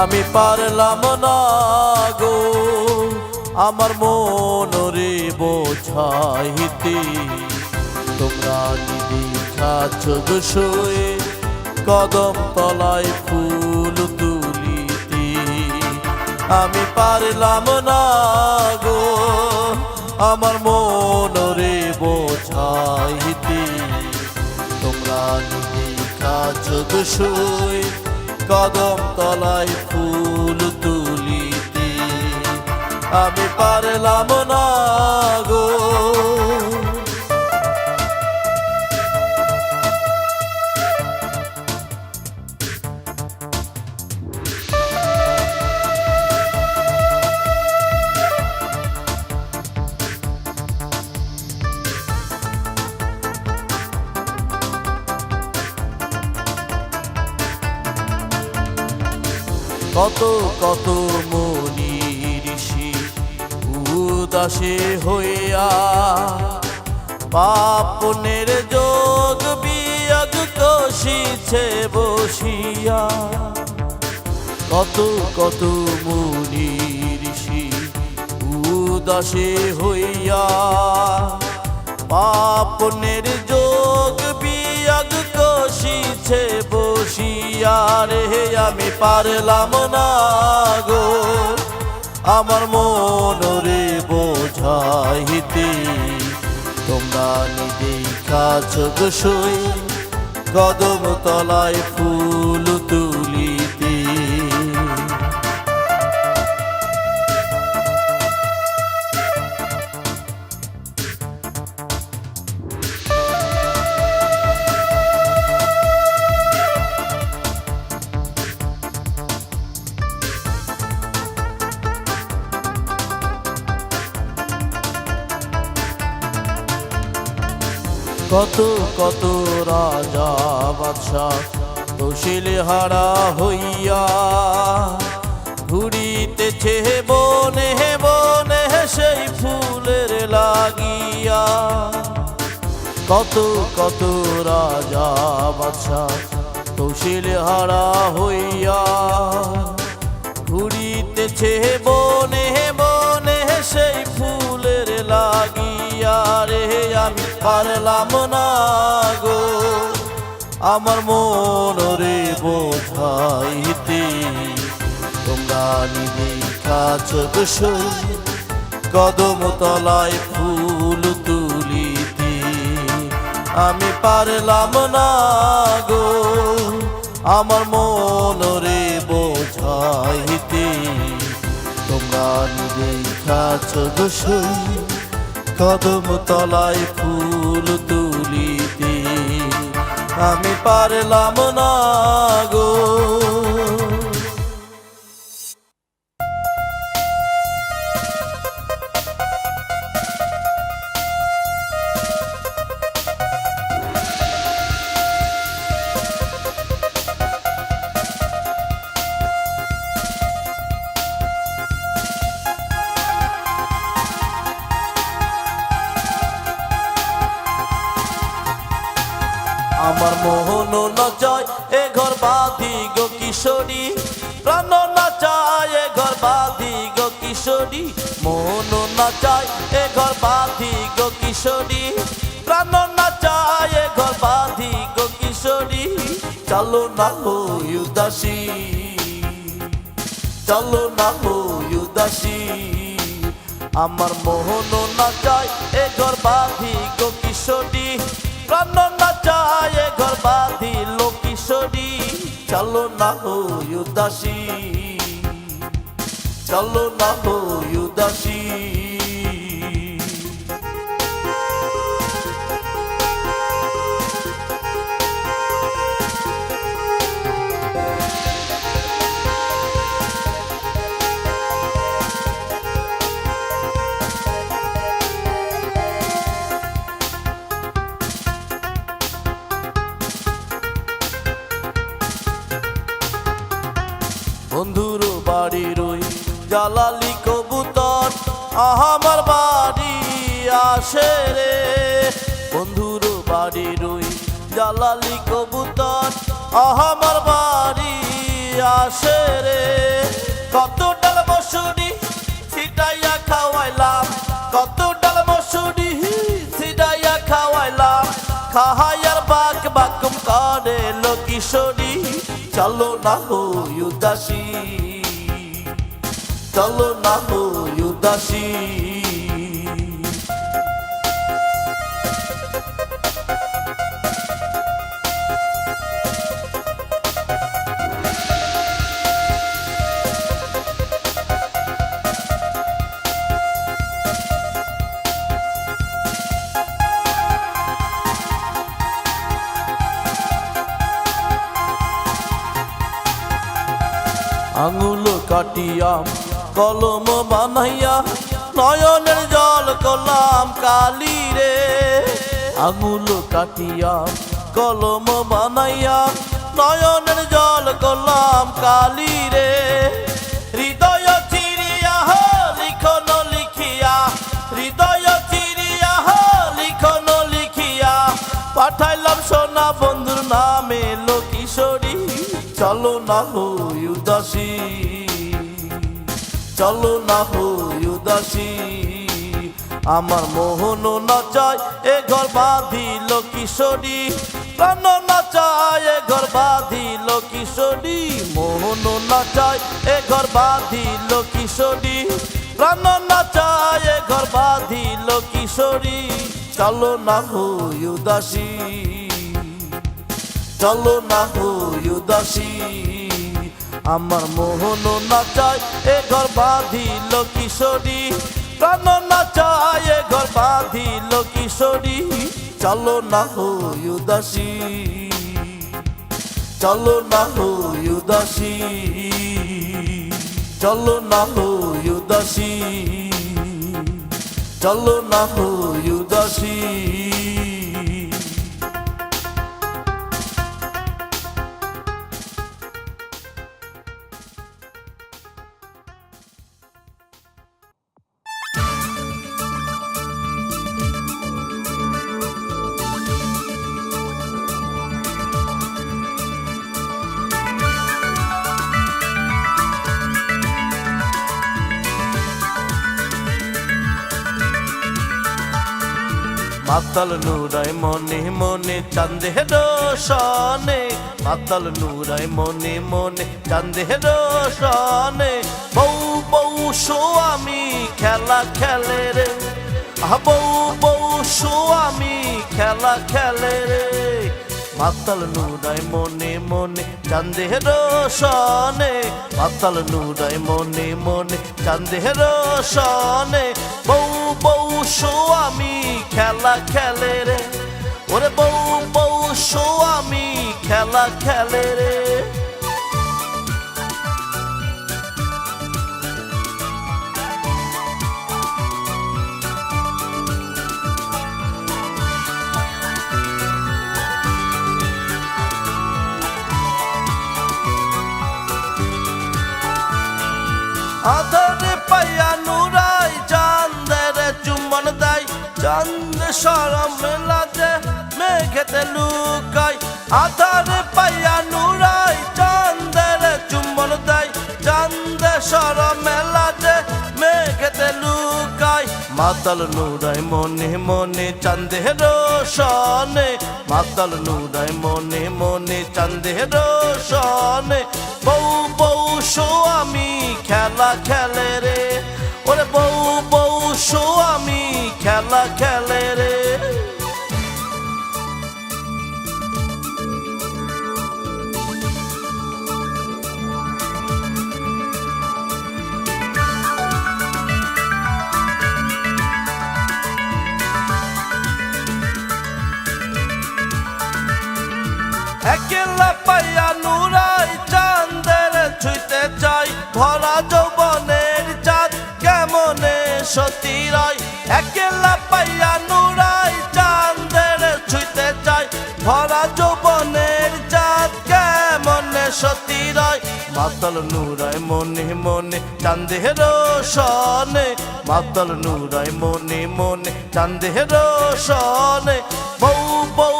আমি পারলাম না গো। আমার মন রে বোঝাইতে তোমরা নিদি খাচ্ছ শুয়ে কদম তলায় ফুল তুলিতে। আমি পারলাম না গো। আমার মন রে বোঝাইতে তোমরা নিদি খাচ্ছ শুয়ে কদম তলায় ফুল তুলিতে। আমি পারলাম না গো। কত কত মনি ঋষি উদাসে হইয়া পাপনের যোগ বিয়োগ কষিছে বসিয়া। কত কত মুনি ঋষি উদাসে হইয়া পাপনের রে আমি পারলাম না গো। আমার মন রে বোঝাইতে তোমরা নিজেই কাছ সই। কদম তলায় ফুল কত কত রাজা বাদশাহ তশিল হারা হইয়া ঘুরিতেছে বনে বনে সেই ফুলের লাগিয়া। কত কত রাজা বাদশাহ তশিল হারা হইয়া ঘুরিতেছে বনে লাগিয়া রে, আমি পারলাম না গো। আমার মন রে বোঝাইতে, তোমরা নিজেই কাছ কদম তলায় ফুল তুলিতে। আমি পারলাম না গো, আমার মন রে বোঝাইতে, তোমরা নিজেই কাছ কদম তলায় ফুল তুলিতে। আমি পারলাম না গো। আমার মোহন নচয়, এ ঘর বাঁধি গো কিশোরী। প্রাণ নাচায়, এ ঘর বাঁধি গো কিশোরী। মোহন নাচায়, এ ঘর বাঁধি গো কিশোরী। প্রাণ নাচায়, এ ঘর বাঁধি গো কিশোরী। চলো না হই উদাসী, চলো না হই উদাসী। আমার মোহন নাচায়, এ ঘর বাঁধি গো কিশোরী। প্রাণ নাচায় এ ঘর বাঁধি কিশোরী চলো না হই উদাসী। চলো না হই উদাসী। আমার বাড়ি আসে রে। বন্ধুর বাড়ি ওই জালালি কবুতর আমার বাড়ি আসে রে। কত ডাল মসুরি ছিটাইয়া খাওয়াইলাম, কত ডাল মসুরি ছিটাইয়া খাওয়াইলাম। খাহাইয়ার বাক বাকুম করে লোকিশোরী চলো না হই উদাসী। চলো না হই উদাসী। আঙুল কাটিয়া কলম বানাইয়া নয়নের জল কলাম কালি রে। আঙুল কাটিয়া কলম বানাইয়া নয়নের জল কলাম কালি রে। হৃদয় হো, লিখন লিখিয়া। হৃদয় হো, লিখন লিখিয়া। বন্ধুর নামে লোকিশোরী চলো না হই উদাসী। চলো না হই উদাসী। আমার মোহন নাচায়, এ ঘর বাঁধিল কিশোরী। প্রাণ নাচায়, এ ঘর বাঁধিল কিশোরী। মোহন নাচায়, এ ঘর বাঁধিল কিশোরী। প্রাণ নাচায়, এ ঘর বাঁধিল কিশোরী। চলো না হই উদাসী। চলো না হই উদাসী। আমার মোহন নাচায়, এ ঘর বাঁধিল কিশোরী। প্রাণ নাচায়, এ ঘর বাঁধিল কিশোরী। চলো না হই উদাসী, চলো না হই উদাসী, চলো না হই উদাসী, চলো না হই উদাসী। মাতাল নুরাই মনে মনে চান্দে রোশনে মাতাল নুরাই মনে মনে চান্দে রোশনে। বউ বউ আমি খেলা খেলে রে, আহ বউ বউ আমি খেলা খেলে রে। মাতাল নুরাই মনে মনে চান্দে রোশনে মাতাল নুরাই মনে মনে চান্দে রোশনে। বউ বউ আমি খেলা খেলে রে। ওরে বউ বউ আমি খেলা খেলে রে। চান্দ সরম মেলাতে মেঘেতে লুকাই, আধারে পাইয়া নুরাই, চান্দের চুম্বন দেয়। চান্দ সরম মেলাতে মেঘেতে লুকাই, মাতাল নুরাই মনে মনে চান্দে রোশনে। মাতাল নুরাই মনে মনে চান্দে রোশনে। বউ বউ আমি খেলা খেলে রে। ওরে বউ বউ আমি খেলা খেলে রে। একলা পাইয়া নুরাই মাতাল নুরাই মনে মনে চাঁদের সনে মাতাল নুরাই মনে মনে চাঁদের সনে বউ বউ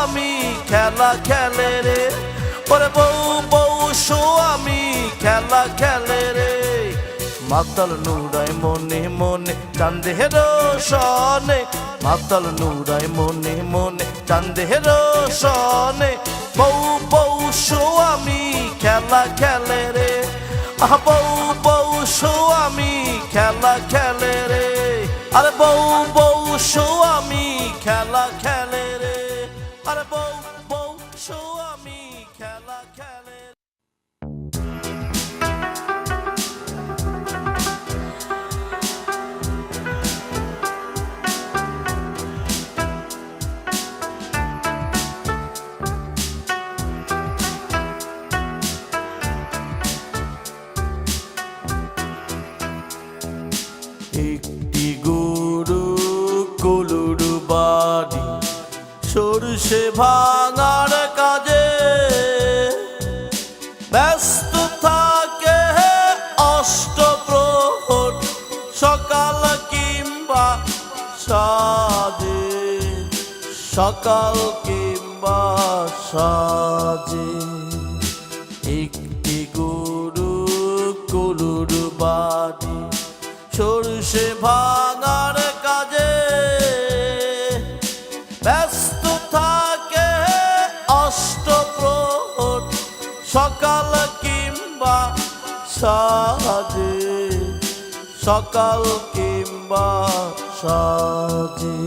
আমি খেলা খেলে রে। ওরে বউ বউ পৌষ আমি খেলা খেলে রে। মাতাল নুরাই মনে মনে চান্দের সনে মাতাল নুরাই মনে মনে চান্দের সনে বউ পৌষ আমি খেলা খেলে রে। বউ পৌষ আমি খেলা খেলে রে। আরে বউ পৌষ আমি খেলা খেলে রে। আরে বউ সরষে ভাঙার কাজে ব্যস্ত থাকে অষ্টপ্রহর সকাল কিংবা সাজে। সকাল কিংবা সাজে। সাজে সকাল কিংবা সাজে।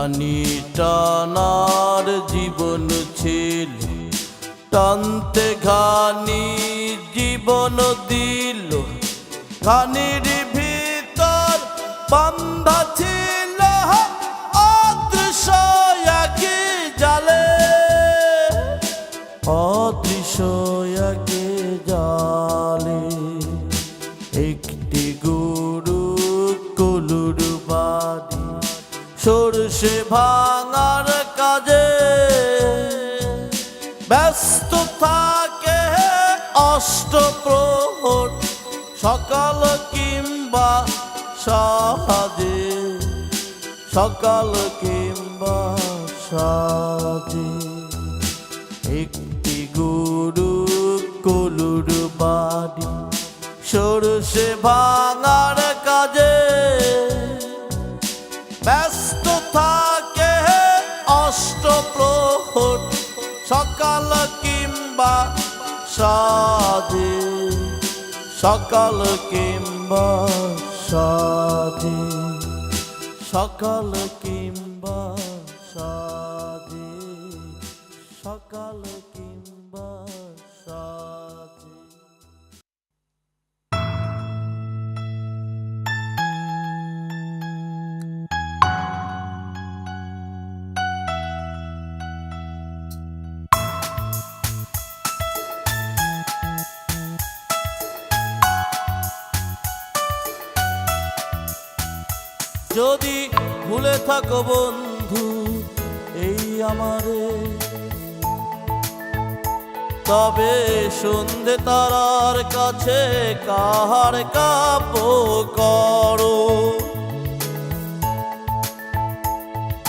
খানি টানার জীবন ছিল। টানতে ঘানি জীবন দিল। খানির ভিতর বান্ধা ছিল। অষ্টপ্রহর সকাল কিংবা সাজে। সকাল কিংবা সাজে। একটি গরু কলুর বাড়ি সরষে ভাঙার কাজে। ব্যস্ত থাকে অষ্টপ্রহর, সকাল কিংবা সাজে সকাল কিংবা সাধে সকাল কিংবা যদি ভুলে থাকো বন্ধু, এই আমারে। তবে সন্ধে তারার কাছে কাহার কাপ করো।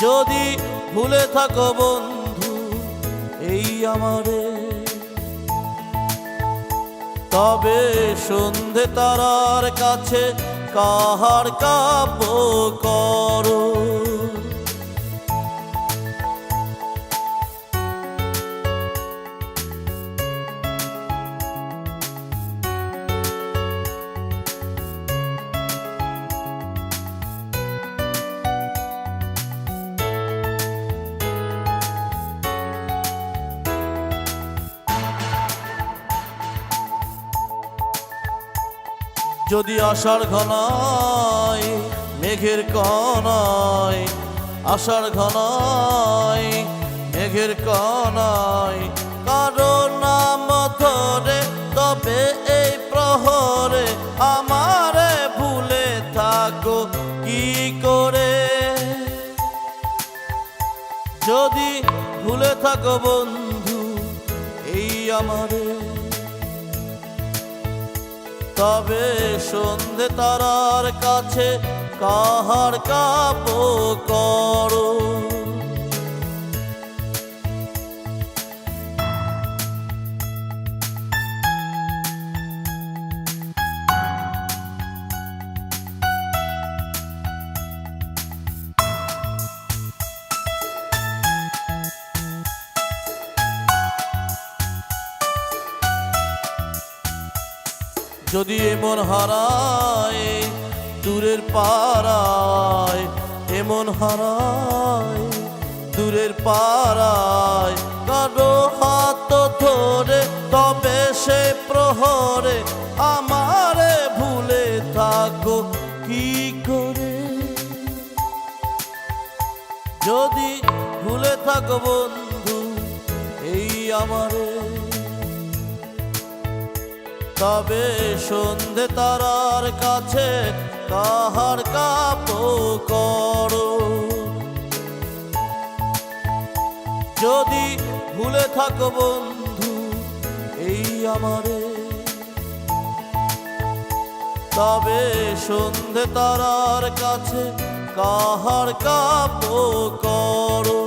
যদি ভুলে থাকো বন্ধু, এই আমারে। তবে সন্ধে তারার কাছে কাহার কাপ করো। যদি আষাঢ় ঘনায়, মেঘের কনায় আষাঢ় ঘনায়, মেঘের কনায় কারও নাম ধরে, তবে এই প্রহরে আমারে ভুলে থাকো, কি করে? যদি ভুলে থাকো বন্ধু, এই আমারে তবে সন্ধে তারার কাছে কাহার কাপ করো? যদি এমন হারায়, দূরের পাড়ায় এমন হারায়, দূরের পাড়ায় কারও হাত ধরে, তবে সে প্রহরে আমারে ভুলে থাকো, কি করে? যদি ভুলে থাকো বন্ধু, এই আমারে তবে সন্ধে তারার কাছে কাহার কাপ করো। যদি ভুলে থাকো বন্ধু, এই আমারে। তবে সন্ধে তারার কাছে কাহার কাপ করো।